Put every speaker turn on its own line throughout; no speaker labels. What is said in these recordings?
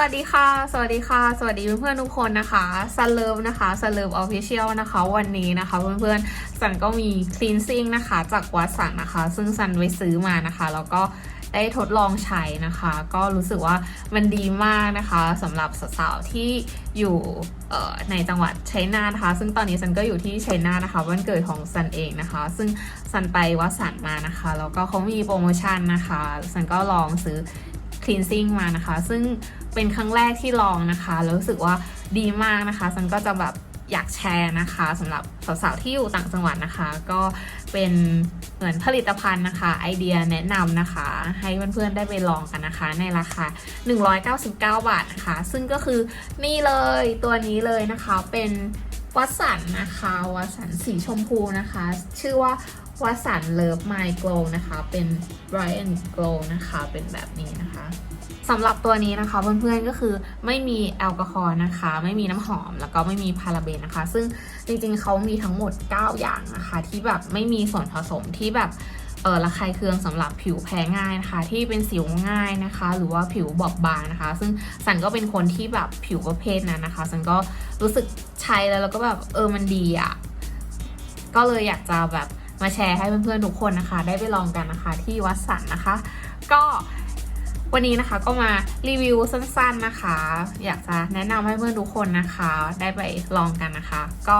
วัสดีค่ะ สวัสดีค่ะ สวัสดีเพื่อนๆทุกคนนะคะซันเลิฟนะคะซันเลิฟออฟฟิเชียลนะคะ วันนี้นะคะเพื่อนๆซันก็มี cleansing นะคะจากวัดสันนะคะ ซึ่งซันไปซื้อมานะคะ แล้วก็ได้ทดลองใช้นะคะ ก็รู้สึกว่ามันดีมากนะคะสำหรับสาวๆที่อยู่ในจังหวัดชัยนาทนะคะ ซึ่งตอนนี้ซันก็อยู่ที่ชัยนาทนะคะวันเกิดของซันเองนะคะ ซึ่งซันไปวัดสันมานะคะแล้วก็เขามีโปรโมชั่นนะคะซันก็ลองซื้อ cleansing มานะคะ ซึ่งเป็นครั้งแรกที่ลองนะคะแล้วรู้สึกว่าดีมากนะคะซันก็จะแบบอยากแชร์นะคะสำหรับสาวๆที่อยู่ต่างจังหวัดนะคะ ก็เป็นเหมือนผลิตภัณฑ์นะคะ ไอเดียแนะนำนะคะ ให้เพื่อนๆได้ไปลองกันนะคะ ในราคา 199 บาทนะคะ ซึ่งก็คือนี่เลยตัวนี้เลยนะคะเป็น วัสสันนะคะวัสสันสีชมพูนะคะ ชื่อว่าวัสสันเลิฟไมโกลนะคะ เป็น Bright Glow นะคะ เป็นแบบนี้นะคะสำหรับตัวนี้นะคะเพื่อนๆก็คือไม่มีแอลกอฮอล์นะคะ ไม่มีน้ำหอมแล้วก็ไม่มีพาราเบนนะคะ ซึ่งจริงๆเขามีทั้งหมด 9 อย่างนะคะ ที่แบบไม่มีส่วนผสมที่แบบ เออระคายเคืองสำหรับผิวแพ้ง่ายนะคะ ที่เป็นสิวง่ายนะคะ หรือว่าผิวบอบบางนะคะ ซึ่งสันก็เป็นคนที่แบบผิวประเภทนั้นนะคะสันก็รู้สึกใช้แล้วแล้วก็แบบเออมันดีอะ่ะก็เลยอยากจะแบบมาแชร์ให้เพื่อนๆทุกคนนะคะ ได้ไปลองกันนะคะที่วัดสันนะคะ ก็วันนี้นะคะก็มารีวิวสั้นๆนะคะ อยากจะแนะนำให้เพื่อนทุกคนนะคะ ได้ไปลองกันนะคะ ก็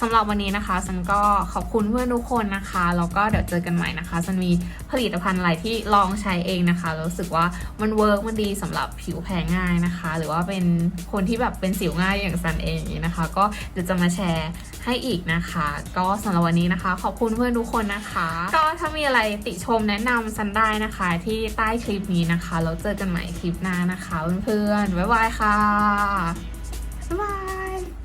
สำหรับวันนี้นะคะซันก็ขอบคุณเพื่อนทุกคนนะคะแล้วก็เดี๋ยวเจอกันใหม่นะคะซันมีผลิตภัณฑ์อะไรที่ลองใช้เองนะคะแล้วรู้สึกว่ามันเวิร์กมันดีสำหรับผิวแพ้ง่ายนะคะ หรือว่าเป็นคนที่แบบเป็นสิวง่ายอย่างซันเองอย่างนี้นะคะ ก็เดี๋ยวจะมาแชร์ให้อีกนะคะ ก็สำหรับวันนี้นะคะ ขอบคุณเพื่อนทุกคนนะคะ ก็ถ้ามีอะไรติชมแนะนำซันได้นะคะ ที่ใต้คลิปนี้นะคะแล้วเจอกันใหม่คลิปหน้านะคะ เพื่อนๆบ๊ายบายค่ะบ๊ายบาย